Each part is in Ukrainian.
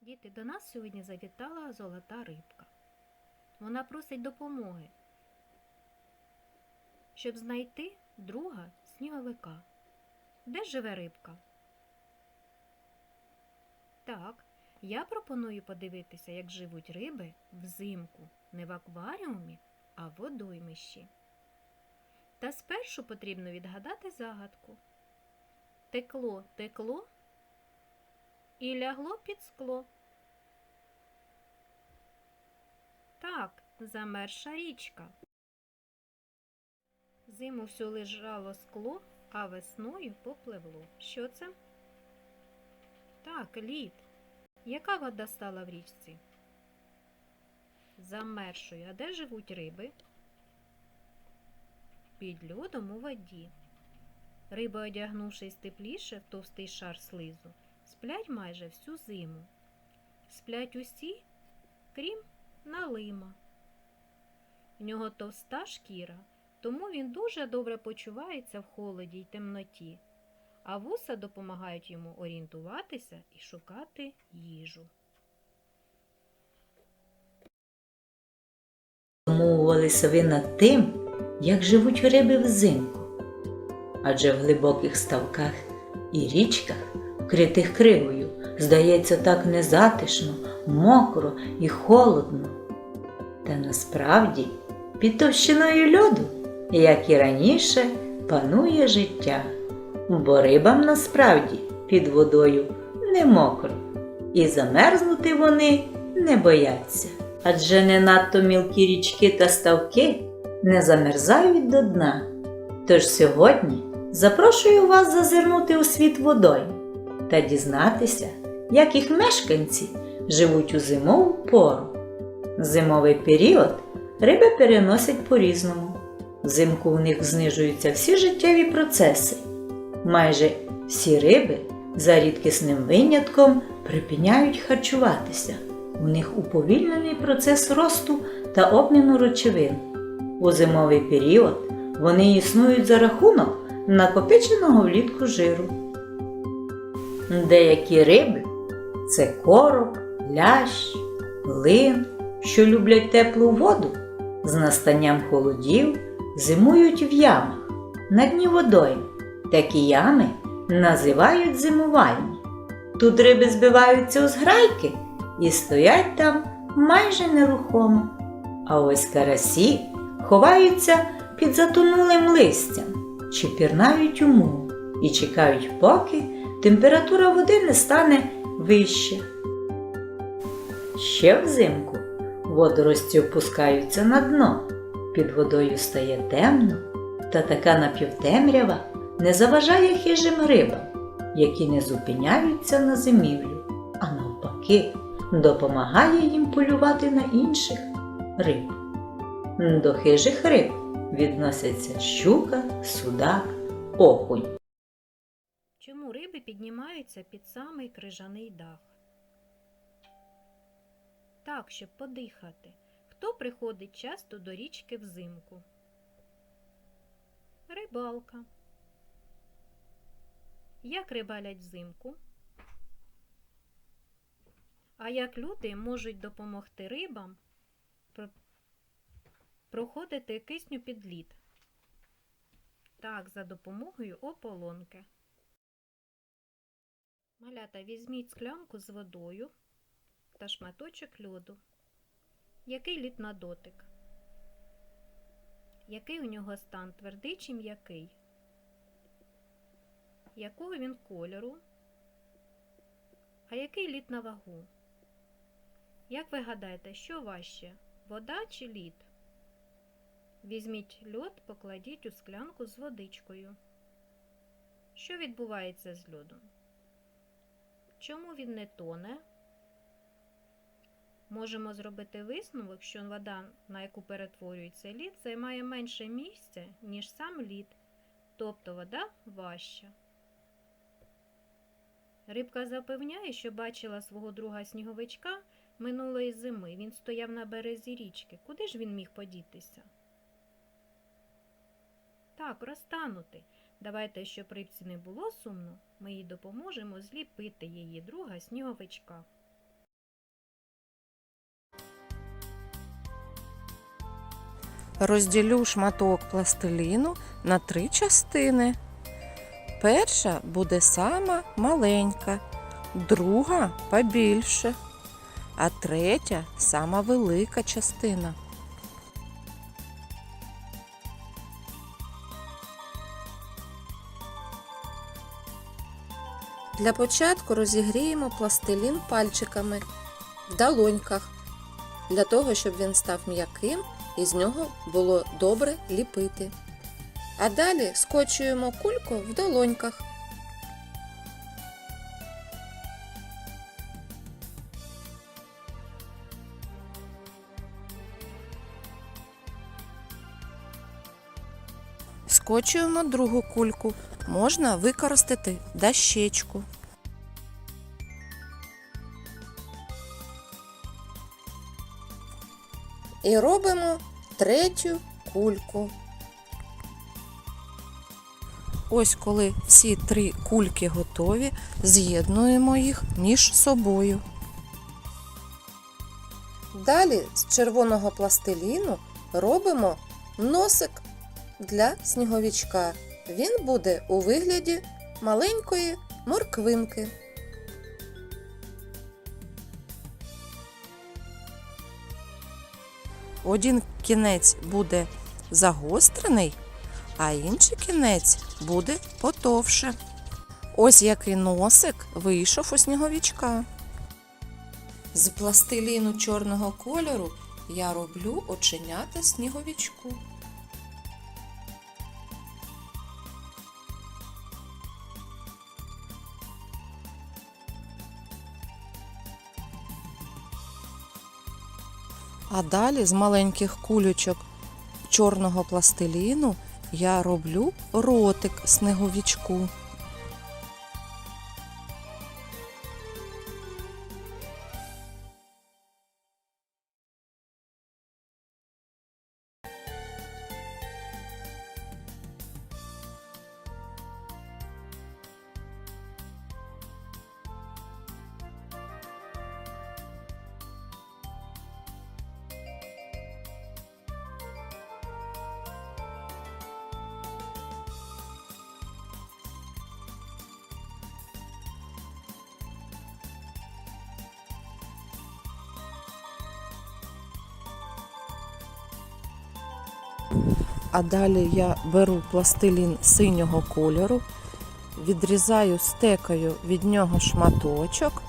Діти, до нас сьогодні завітала золота рибка. Вона просить допомоги, щоб знайти друга сніговика. Де живе рибка? Так, я пропоную подивитися, як живуть риби взимку, не в акваріумі, а в водоймищі. Та спершу потрібно відгадати загадку. Текло, текло і лягло під скло. Так, замерша річка. Зиму всю лежало скло, а весною попливло. Що це? Так, лід. Яка вода стала в річці? Замершою. А де живуть риби? Під льодом у воді. Риби, одягнувшись тепліше в товстий шар слизу, сплять майже всю зиму. Сплять усі, крім налима. В нього товста шкіра, тому він дуже добре почувається в холоді й темноті, а вуса допомагають йому орієнтуватися і шукати їжу. Замовувалися ви над тим, як живуть риби взимку. Адже в глибоких ставках і річках, вкритих кривою, здається так незатишно, мокро і холодно. Та насправді під товщиною льоду, як і раніше, панує життя, бо рибам насправді під водою не мокро, і замерзнути вони не бояться. Адже не надто мілкі річки та ставки не замерзають до дна. Тож сьогодні запрошую вас зазирнути у світ водою та дізнатися, як їх мешканці живуть у зимову пору. Зимовий період риби переносять по-різному. Взимку у них знижуються всі життєві процеси. Майже всі риби, за рідкісним винятком, припиняють харчуватися. У них уповільнений процес росту та обміну речовин. У зимовий період вони існують за рахунок накопиченого влітку жиру. Деякі риби це короб, лящ, лин, що люблять теплу воду, з настанням холодів зимують в ямах на дні водою. Такі ями називають зимувальні. Тут риби збиваються у зграйки і стоять там майже нерухомо. А ось карасі ховаються під затонулим листям чи пірнають у мул і чекають, поки температура води не стане вище. Ще взимку водорості опускаються на дно, під водою стає темно, та така напівтемрява не заважає хижим рибам, які не зупиняються на зимівлю, а навпаки, допомагає їм полювати на інших риб. До хижих риб відносяться щука, судак, окунь. Чому риби піднімаються під самий крижаний дах? Так, щоб подихати. Хто приходить часто до річки взимку? Рибалка. Як рибалять взимку? А як люди можуть допомогти рибам про- проходити кисню під лід? Так, за допомогою ополонки. Малята, візьміть склянку з водою та шматочок льоду. Який лід на дотик? Який у нього стан твердий чи м'який? Якого він кольору? А який лід на вагу? Як ви гадаєте, що важче? Вода чи лід? Візьміть льод, покладіть у склянку з водичкою. Що відбувається з льодом? Чому він не тоне? Можемо зробити висновок, що вода, на яку перетворюється лід, займає менше місця, ніж сам лід, тобто вода важча. Рибка запевняє, що бачила свого друга сніговичка Минулої зими він стояв на березі річки. Куди ж він міг подітися? Так, розтанути. Давайте, щоб рибці не було сумно, ми їй допоможемо зліпити її друга сніговичка. Розділю шматок пластиліну на три частини. Перша буде сама маленька, друга побільше, а третя сама велика частина. Для початку розігріємо пластилін пальчиками в долоньках, для того, щоб він став м'яким і з нього було добре ліпити. А далі скочуємо кульку в долоньках. Скочуємо другу кульку. Можна використати дощечку. І робимо третю кульку. Ось коли всі три кульки готові, з'єднуємо їх між собою. Далі з червоного пластиліну робимо носик для сніговичка. Він буде у вигляді маленької морквинки. Один кінець буде загострений, а інший кінець буде потовше. Ось який носик вийшов у сніговичка. З пластиліну чорного кольору я роблю оченята сніговичку. А далі з маленьких кулючок чорного пластиліну я роблю ротик сніговичку. А далі я беру пластилін синього кольору, відрізаю стекою від нього шматочок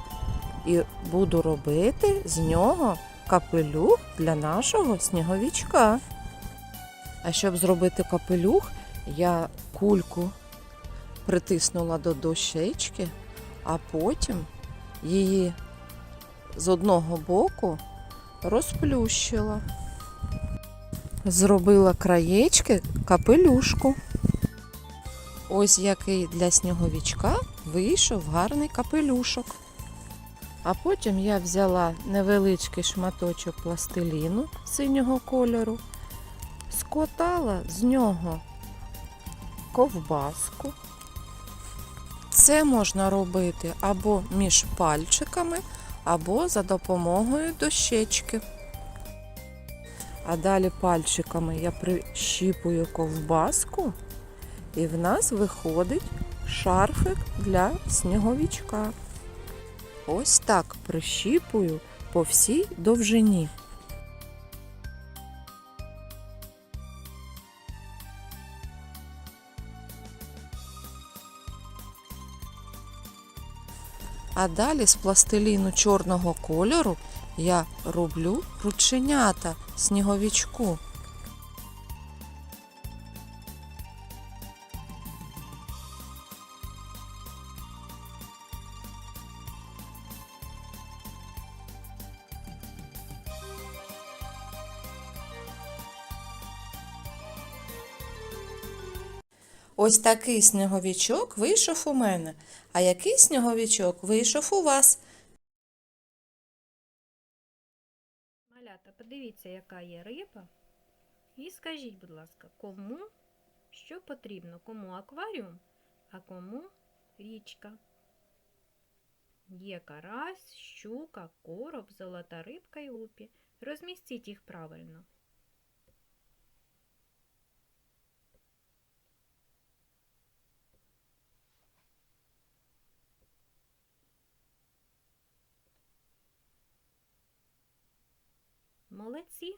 і буду робити з нього капелюх для нашого сніговичка. А щоб зробити капелюх, я кульку притиснула до дощечки, а потім її з одного боку розплющила. Зробила краєчки капелюшку. Ось який для сніговичка вийшов гарний капелюшок. А потім я взяла невеличкий шматочок пластиліну синього кольору, скотала з нього ковбаску. Це можна робити або між пальчиками, або за допомогою дощечки. А далі пальчиками я прищіпую ковбаску, і в нас виходить шарфик для сніговичка. Ось так прищіпую по всій довжині. А далі з пластиліну чорного кольору я роблю рученята сніговичку. Ось такий сніговичок вийшов у мене. А який сніговичок вийшов у вас? Подивіться, яка є риба. І скажіть, будь ласка, кому що потрібно? Кому акваріум, а кому річка? Є карась, щука, короб, золота рибка і гупі. Розмістіть їх правильно. Молодці!